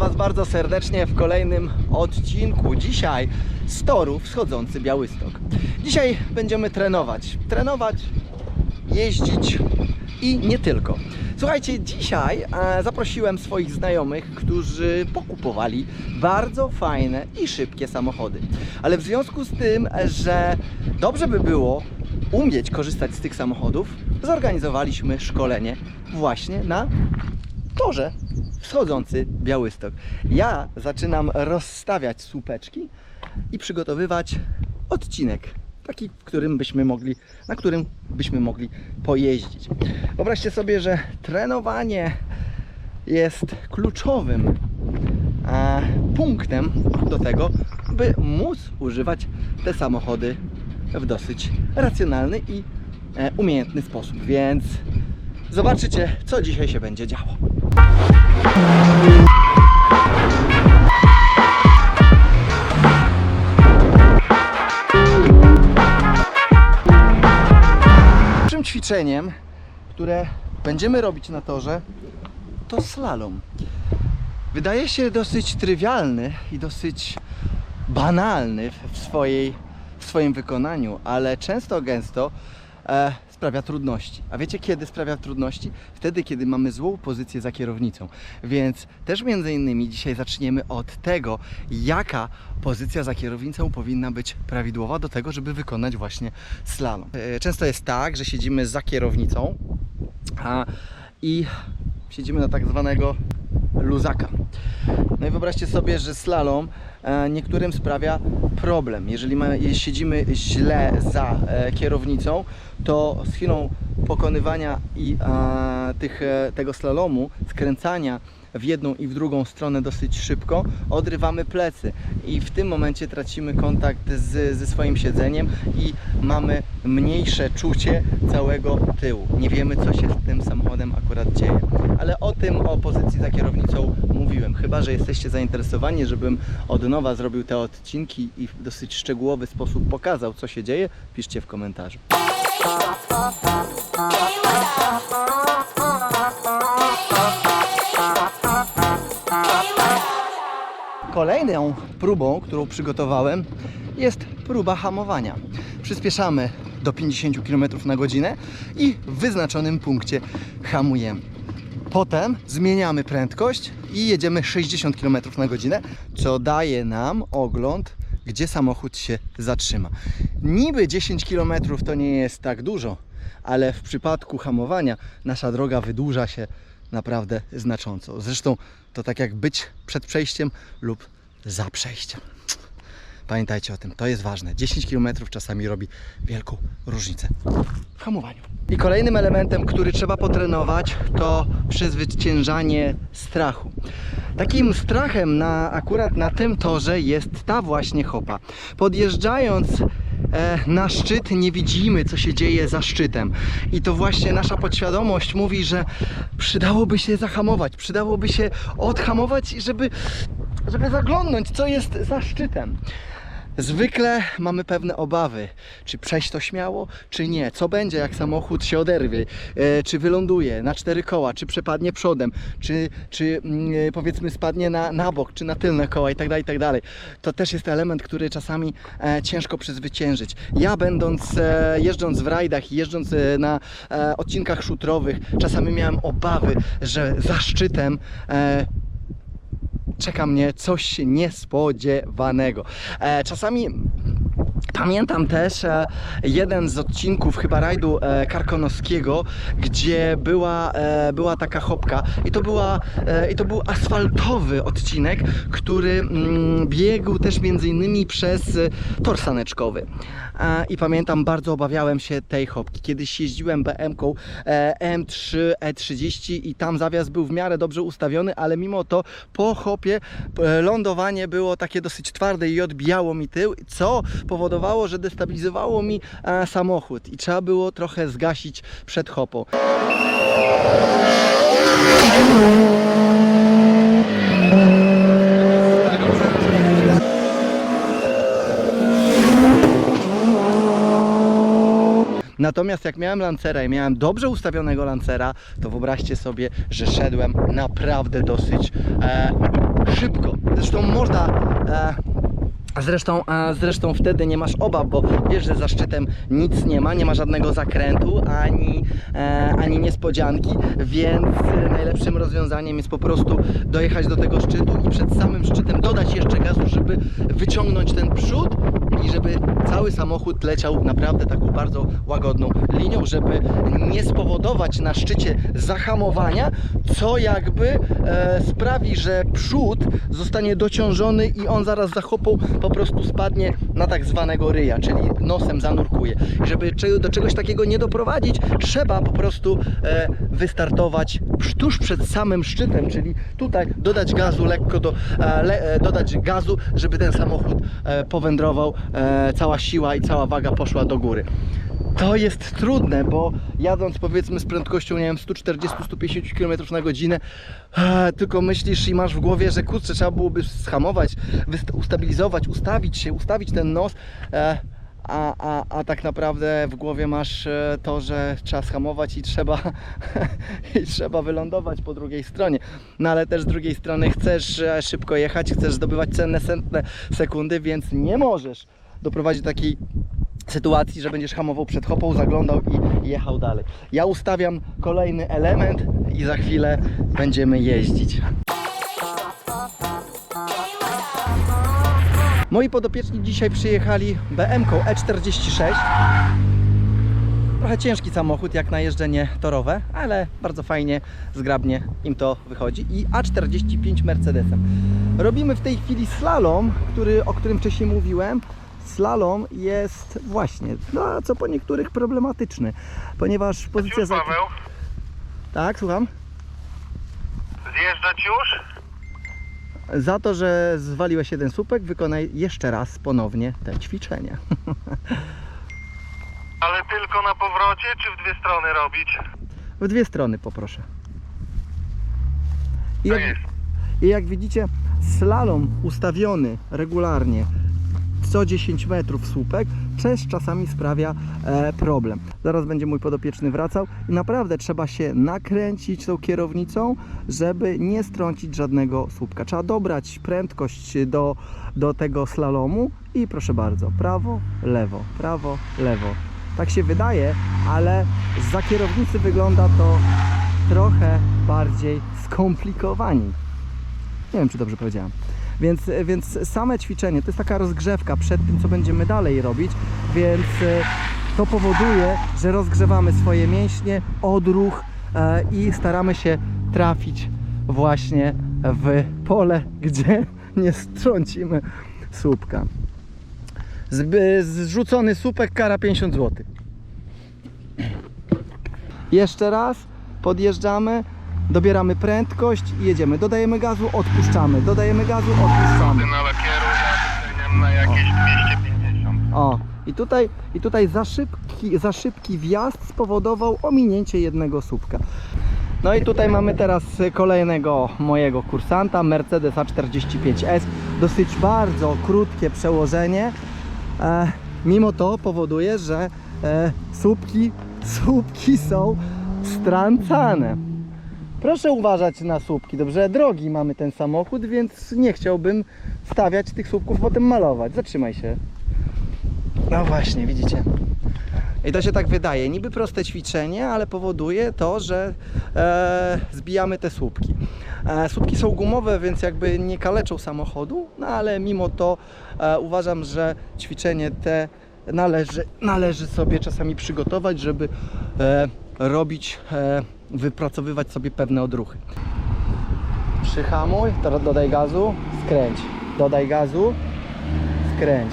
Was bardzo serdecznie w kolejnym odcinku. Dzisiaj z toru wschodzący Białystok. Dzisiaj będziemy trenować. Trenować, jeździć i nie tylko. Słuchajcie, dzisiaj e, zaprosiłem swoich znajomych, którzy pokupowali bardzo fajne i szybkie samochody. Ale w związku z tym, że dobrze by było umieć korzystać z tych samochodów, zorganizowaliśmy szkolenie właśnie na torze wschodzący Białystok. Ja zaczynam rozstawiać słupeczki i przygotowywać odcinek. Taki, w którym byśmy mogli, na którym byśmy mogli pojeździć. Wyobraźcie sobie, że trenowanie jest kluczowym e, punktem do tego, by móc używać te samochody w dosyć racjonalny i e, umiejętny sposób. Więc zobaczycie, co dzisiaj się będzie działo. Pierwszym ćwiczeniem, które będziemy robić na torze, to slalom. Wydaje się dosyć trywialny i dosyć banalny w swojej, w swoim wykonaniu, ale często gęsto e, sprawia trudności. A wiecie kiedy sprawia trudności? Wtedy, kiedy mamy złą pozycję za kierownicą. Więc też między innymi dzisiaj zaczniemy od tego, jaka pozycja za kierownicą powinna być prawidłowa do tego, żeby wykonać właśnie slalom. E, Często jest tak, że siedzimy za kierownicą a, i siedzimy na tak zwanego luzaka. No i wyobraźcie sobie, że slalom e, niektórym sprawia problem. Jeżeli ma, siedzimy źle za e, kierownicą, to z chwilą pokonywania i e, tych, tego slalomu, skręcania w jedną i w drugą stronę dosyć szybko, odrywamy plecy i w tym momencie tracimy kontakt z, ze swoim siedzeniem i mamy mniejsze czucie całego tyłu. Nie wiemy, co się z tym samochodem akurat dzieje. Ale o tym, o pozycji za kierownicą mówiłem. Chyba, że jesteście zainteresowani, żebym od nowa zrobił te odcinki i w dosyć szczegółowy sposób pokazał, co się dzieje, piszcie w komentarzu. Kolejną próbą, którą przygotowałem, jest próba hamowania. Przyspieszamy do 50 km na godzinę i w wyznaczonym punkcie hamujemy. Potem zmieniamy prędkość i jedziemy 60 km na godzinę, co daje nam ogląd, gdzie samochód się zatrzyma. Niby 10 km to nie jest tak dużo, ale w przypadku hamowania nasza droga wydłuża się naprawdę znacząco. Zresztą to tak jak być przed przejściem lub za przejściem. Pamiętajcie o tym, to jest ważne. 10 km czasami robi wielką różnicę w hamowaniu. I kolejnym elementem, który trzeba potrenować, to przezwyciężanie strachu. Takim strachem na, akurat na tym torze jest ta właśnie hopa. Podjeżdżając na szczyt nie widzimy, co się dzieje za szczytem. I to właśnie nasza podświadomość mówi, że przydałoby się zahamować, przydałoby się odhamować, żeby, żeby zaglądnąć, co jest za szczytem. Zwykle mamy pewne obawy, czy przejść to śmiało, czy nie. Co będzie, jak samochód się oderwie, e, czy wyląduje na cztery koła, czy przepadnie przodem, czy, czy mm, e, powiedzmy spadnie na, na bok, czy na tylne koła i tak dalej, i tak. To też jest element, który czasami e, ciężko przezwyciężyć. Ja będąc, jeżdżąc w rajdach jeżdżąc na odcinkach szutrowych, czasami miałem obawy, że za szczytem czeka mnie coś niespodziewanego. E, czasami Pamiętam też e, jeden z odcinków chyba rajdu e, karkonoskiego, gdzie była, e, była taka hopka i to, była, e, i to był asfaltowy odcinek, który mm, biegł też między innymi przez e, tor saneczkowy. E, I pamiętam, bardzo obawiałem się tej hopki. Kiedyś jeździłem BM-ką e, M3 E30 i tam zawias był w miarę dobrze ustawiony, ale mimo to po hopie e, lądowanie było takie dosyć twarde i odbijało mi tył, co powodowało, że destabilizowało mi e, samochód i trzeba było trochę zgasić przed hopą. Na Natomiast jak miałem lancera i miałem dobrze ustawionego lancera, to wyobraźcie sobie, że szedłem naprawdę dosyć e, szybko. Zresztą można. E, Zresztą, a zresztą wtedy nie masz obaw, bo wiesz, że za szczytem nic nie ma, nie ma żadnego zakrętu ani, e, ani niespodzianki, więc e, najlepszym rozwiązaniem jest po prostu dojechać do tego szczytu i przed samym szczytem dodać jeszcze gazu, żeby wyciągnąć ten przód i żeby cały samochód leciał naprawdę taką bardzo łagodną linią, żeby nie spowodować na szczycie zahamowania, co jakby e, sprawi, że przód zostanie dociążony i on zaraz za chopą po prostu spadnie na tak zwanego ryja, czyli nosem zanurkuje. I żeby do czegoś takiego nie doprowadzić, trzeba po prostu e, wystartować tuż przed samym szczytem, czyli tutaj dodać gazu lekko, do, e, le, e, dodać gazu, żeby ten samochód e, powędrował, e, cała siła i cała waga poszła do góry. To jest trudne, bo jadąc powiedzmy z prędkością, nie wiem, 140-150 km na godzinę, e, tylko myślisz i masz w głowie, że kurczę, trzeba byłoby schamować, ustabilizować, ustawić się, ustawić ten nos, e, a, a, a tak naprawdę w głowie masz e, to, że trzeba schamować i trzeba, i trzeba wylądować po drugiej stronie. No ale też z drugiej strony chcesz e, szybko jechać, chcesz zdobywać cenne setne sekundy, więc nie możesz doprowadzić do takiej sytuacji, że będziesz hamował przed hopą, zaglądał i jechał dalej. Ja ustawiam kolejny element i za chwilę będziemy jeździć. Moi podopieczni dzisiaj przyjechali BM-ką E46. Trochę ciężki samochód jak na jeżdżenie torowe, ale bardzo fajnie, zgrabnie im to wychodzi. I A45 Mercedesem. Robimy w tej chwili slalom, który, o którym wcześniej mówiłem. Slalom jest właśnie, no co po niektórych problematyczny, ponieważ pozycja... Już za- Paweł, Tak, słucham? zjeżdżać już? Za to, że zwaliłeś jeden słupek, wykonaj jeszcze raz ponownie te ćwiczenia. Ale tylko na powrocie, czy w dwie strony robić? W dwie strony poproszę. I jak. I jak widzicie, slalom ustawiony regularnie co 10 metrów słupek też czasami sprawia e, problem. Zaraz będzie mój podopieczny wracał i naprawdę trzeba się nakręcić tą kierownicą, żeby nie strącić żadnego słupka. Trzeba dobrać prędkość do, do tego slalomu i proszę bardzo, prawo, lewo, prawo, lewo. Tak się wydaje, ale za kierownicy wygląda to trochę bardziej skomplikowanie. Nie wiem, czy dobrze powiedziałem. Więc, więc same ćwiczenie to jest taka rozgrzewka przed tym, co będziemy dalej robić, więc e, to powoduje, że rozgrzewamy swoje mięśnie, odruch e, i staramy się trafić właśnie w pole, gdzie nie strącimy słupka. Zrzucony słupek kara 50 zł. Jeszcze raz podjeżdżamy, dobieramy prędkość i jedziemy. Dodajemy gazu, odpuszczamy. Dodajemy gazu, odpuszczamy. Na lakieru ja na jakieś 250. O, i tutaj, i tutaj za, szybki, za szybki wjazd spowodował ominięcie jednego słupka. No i tutaj mamy teraz kolejnego mojego kursanta, Mercedes A45S. Dosyć bardzo krótkie przełożenie. E, mimo to powoduje, że e, słupki, słupki są strącane. Proszę uważać na słupki, dobrze? Drogi mamy ten samochód, więc nie chciałbym stawiać tych słupków, potem malować. Zatrzymaj się. No właśnie, widzicie. I to się tak wydaje. Niby proste ćwiczenie, ale powoduje to, że e, zbijamy te słupki. E, słupki są gumowe, więc jakby nie kaleczą samochodu, no ale mimo to e, uważam, że ćwiczenie te należy, należy sobie czasami przygotować, żeby e, robić, e, wypracowywać sobie pewne odruchy. Przyhamuj, teraz dodaj gazu, skręć. Dodaj gazu, skręć.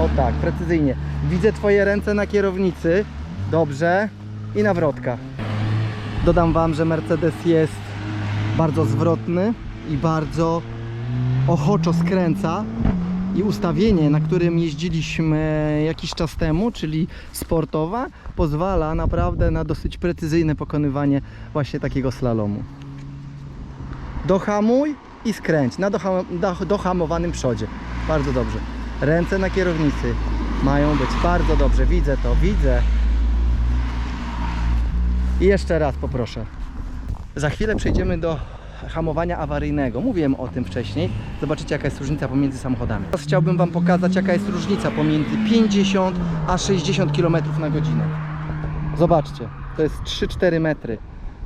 O tak, precyzyjnie. Widzę Twoje ręce na kierownicy. Dobrze. I nawrotka. Dodam Wam, że Mercedes jest bardzo zwrotny i bardzo ochoczo skręca. I ustawienie, na którym jeździliśmy jakiś czas temu, czyli sportowe, pozwala naprawdę na dosyć precyzyjne pokonywanie właśnie takiego slalomu. Dohamuj i skręć na doha- do- dohamowanym przodzie. Bardzo dobrze. Ręce na kierownicy mają być bardzo dobrze. Widzę to, widzę. I jeszcze raz poproszę. Za chwilę przejdziemy do hamowania awaryjnego. Mówiłem o tym wcześniej. Zobaczycie jaka jest różnica pomiędzy samochodami. Teraz chciałbym Wam pokazać jaka jest różnica pomiędzy 50 a 60 km na godzinę. Zobaczcie, to jest 3-4 metry.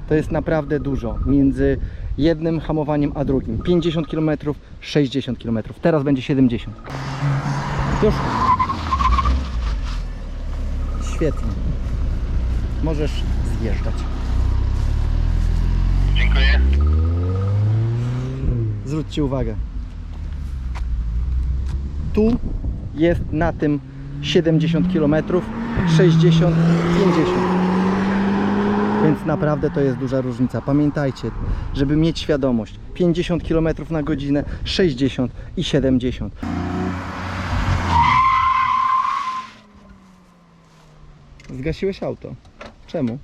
To jest naprawdę dużo między jednym hamowaniem a drugim. 50 km, 60 km. Teraz będzie 70. Już. Świetnie. Możesz zjeżdżać. Dziękuję. Zwróćcie uwagę. Tu jest na tym 70 km, 60, 50. Więc naprawdę to jest duża różnica. Pamiętajcie, żeby mieć świadomość. 50 km na godzinę, 60 i 70. Zgasiłeś auto. Czemu?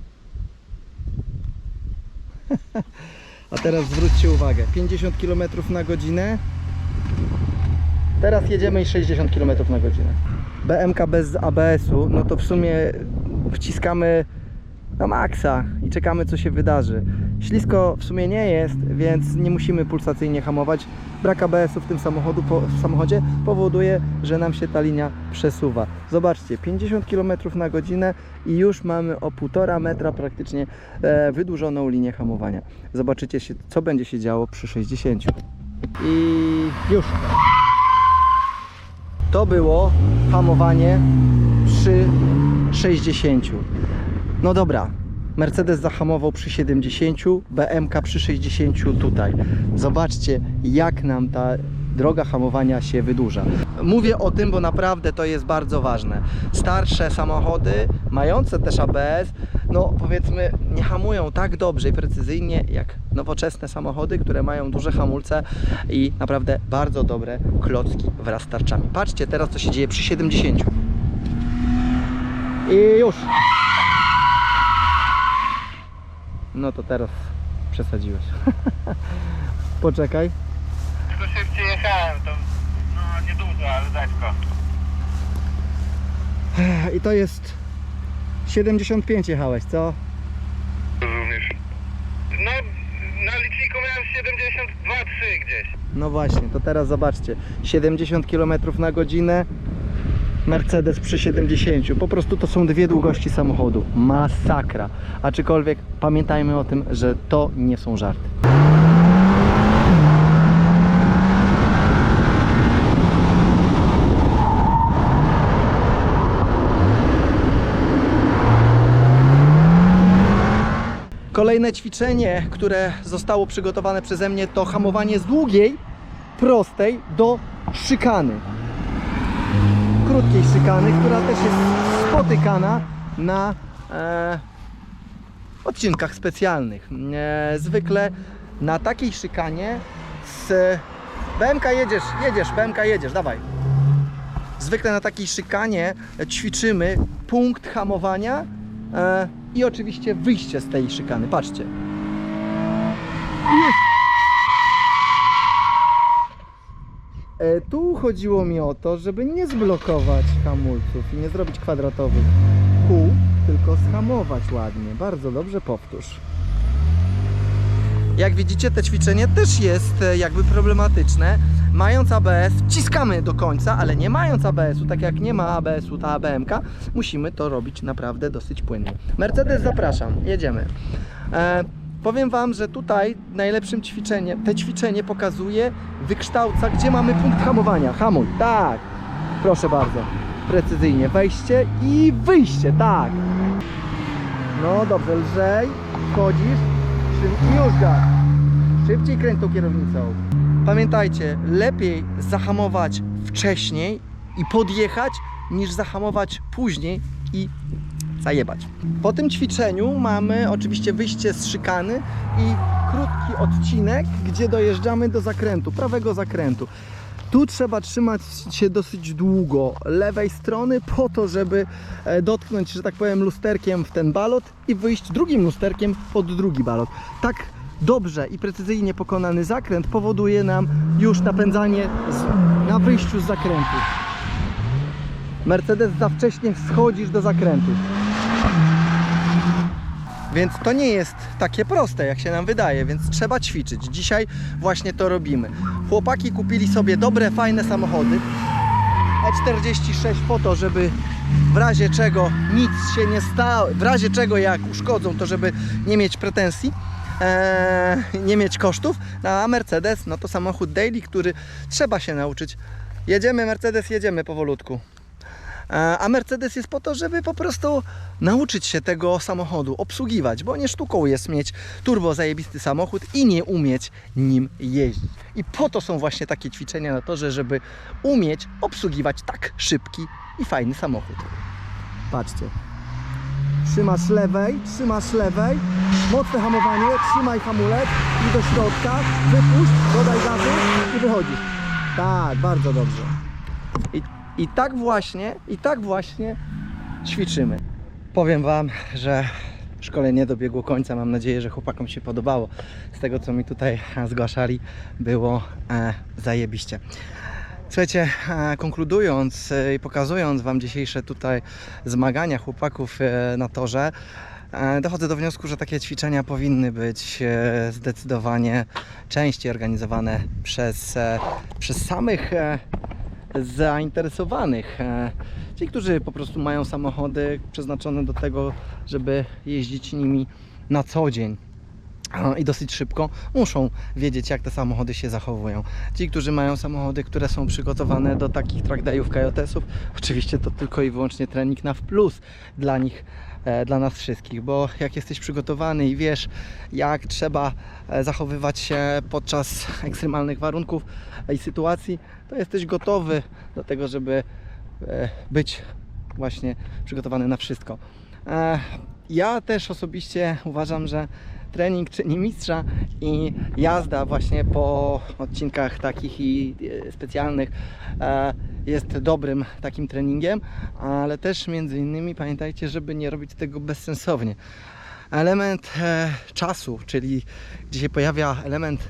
A teraz zwróćcie uwagę, 50 km na godzinę. Teraz jedziemy i 60 km na godzinę. BMK bez ABS-u, no to w sumie wciskamy na maksa i czekamy co się wydarzy. Ślisko w sumie nie jest, więc nie musimy pulsacyjnie hamować. Brak ABS-u w tym samochodu, po, w samochodzie powoduje, że nam się ta linia przesuwa. Zobaczcie, 50 km na godzinę i już mamy o 1,5 metra praktycznie e, wydłużoną linię hamowania. Zobaczycie, się, co będzie się działo przy 60. I już. To było hamowanie przy 60. No dobra, Mercedes zahamował przy 70, BMK przy 60 tutaj. Zobaczcie, jak nam ta droga hamowania się wydłuża. Mówię o tym, bo naprawdę to jest bardzo ważne. Starsze samochody, mające też ABS, no powiedzmy, nie hamują tak dobrze i precyzyjnie jak nowoczesne samochody, które mają duże hamulce i naprawdę bardzo dobre klocki wraz z tarczami. Patrzcie teraz, co się dzieje przy 70. I już. No to teraz przesadziłeś. Poczekaj. Tylko szybciej jechałem, to no niedużo, ale lekko. I to jest 75 jechałeś, co? Również. No, na liczniku miałem 72,3 gdzieś. No właśnie, to teraz zobaczcie. 70 km na godzinę. Mercedes przy 70. Po prostu to są dwie długości samochodu. Masakra. Aczkolwiek pamiętajmy o tym, że to nie są żarty. Kolejne ćwiczenie, które zostało przygotowane przeze mnie, to hamowanie z długiej, prostej do szykany. Krótkiej szykany, która też jest spotykana na e, odcinkach specjalnych. E, zwykle na takiej szykanie z BMK jedziesz, jedziesz, BMK jedziesz, dawaj. Zwykle na takiej szykanie ćwiczymy punkt hamowania e, i oczywiście wyjście z tej szykany. Patrzcie. E, Tu chodziło mi o to, żeby nie zblokować hamulców i nie zrobić kwadratowych kół, tylko schamować ładnie. Bardzo dobrze powtórz. Jak widzicie, to ćwiczenie też jest e, jakby problematyczne. Mając ABS, wciskamy do końca, ale nie mając ABS-u, tak jak nie ma ABS-u ta ABMK, musimy to robić naprawdę dosyć płynnie. Mercedes, zapraszam, jedziemy. E, powiem Wam, że tutaj najlepszym ćwiczeniem, te ćwiczenie pokazuje, wykształca, gdzie mamy punkt hamowania. Hamuj, tak. Proszę bardzo. Precyzyjnie. Wejście i wyjście, tak. No dobrze, lżej, wchodzisz, szybciej już gaz. Szybciej kręć tą kierownicą. Pamiętajcie, lepiej zahamować wcześniej i podjechać, niż zahamować później i zajebać. Po tym ćwiczeniu mamy oczywiście wyjście z szykany i krótki odcinek, gdzie dojeżdżamy do zakrętu, prawego zakrętu. Tu trzeba trzymać się dosyć długo lewej strony po to, żeby e, dotknąć, że tak powiem, lusterkiem w ten balot i wyjść drugim lusterkiem pod drugi balot. Tak dobrze i precyzyjnie pokonany zakręt powoduje nam już napędzanie z, na wyjściu z zakrętu. Mercedes za wcześnie schodzisz do zakrętu. Więc to nie jest takie proste, jak się nam wydaje, więc trzeba ćwiczyć. Dzisiaj właśnie to robimy. Chłopaki kupili sobie dobre, fajne samochody. E46 po to, żeby w razie czego nic się nie stało, w razie czego jak uszkodzą, to żeby nie mieć pretensji, e, nie mieć kosztów, No, a Mercedes no to samochód daily, który trzeba się nauczyć. Jedziemy Mercedes, jedziemy powolutku. E, A Mercedes jest po to, żeby po prostu nauczyć się tego samochodu obsługiwać, bo nie sztuką jest mieć turbo zajebisty samochód i nie umieć nim jeździć. I po to są właśnie takie ćwiczenia na torze, żeby umieć obsługiwać tak szybki i fajny samochód. Patrzcie. Trzymasz lewej, trzymasz lewej, mocne hamowanie, trzymaj hamulec i do środka, wypuść, dodaj gazu i wychodzisz. Tak, bardzo dobrze. I, I tak właśnie, i tak właśnie ćwiczymy. Powiem Wam, że szkolenie dobiegło końca. Mam nadzieję, że chłopakom się podobało. Z tego, co mi tutaj zgłaszali, było e, zajebiście. Słuchajcie, e, konkludując e, i pokazując Wam dzisiejsze tutaj zmagania chłopaków e, na torze, dochodzę do wniosku, że takie ćwiczenia powinny być zdecydowanie częściej organizowane przez, przez samych zainteresowanych. e, Ci, którzy po prostu mają samochody przeznaczone do tego, żeby jeździć nimi na co dzień i dosyć szybko, muszą wiedzieć, jak te samochody się zachowują. Ci, którzy mają samochody, które są przygotowane do takich trackdayów KJS-ów, oczywiście to tylko i wyłącznie trening na plus dla nich, e, dla nas wszystkich, bo jak jesteś przygotowany i wiesz, jak trzeba e, zachowywać się podczas ekstremalnych warunków i sytuacji, to jesteś gotowy do tego, żeby e, być właśnie przygotowany na wszystko. E, Ja też osobiście uważam, że trening czyni mistrza i jazda właśnie po odcinkach takich i e, specjalnych e, jest dobrym takim treningiem, ale też między innymi pamiętajcie, żeby nie robić tego bezsensownie. Element e, czasu, czyli gdzie się pojawia element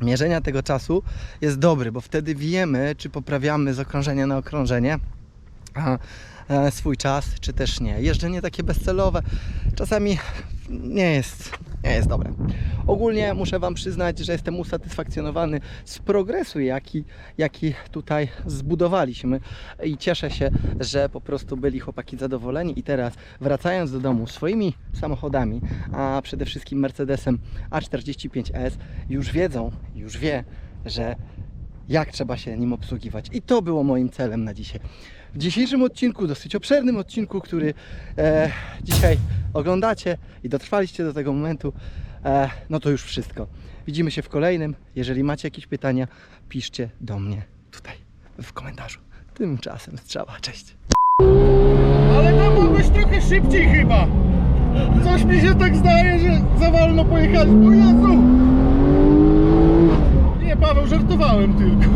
mierzenia tego czasu jest dobry, bo wtedy wiemy, czy poprawiamy z okrążenia na okrążenie swój czas, czy też nie. Jeżdżenie takie bezcelowe czasami nie jest, nie jest dobre. Ogólnie muszę Wam przyznać, że jestem usatysfakcjonowany z progresu, jaki, jaki tutaj zbudowaliśmy i cieszę się, że po prostu byli chłopaki zadowoleni i teraz wracając do domu swoimi samochodami, a przede wszystkim Mercedesem A45S już wiedzą, już wie, że jak trzeba się nim obsługiwać. I to było moim celem na dzisiaj. W dzisiejszym odcinku, dosyć obszernym odcinku, który e, dzisiaj oglądacie i dotrwaliście do tego momentu, e, no to już wszystko. Widzimy się w kolejnym. Jeżeli macie jakieś pytania, piszcie do mnie tutaj w komentarzu. Tymczasem strzała, cześć. Ale no mogłeś trochę szybciej chyba. Coś mi się tak zdaje, że za wolno pojechać. O Jezu! Nie, Paweł, żartowałem tylko.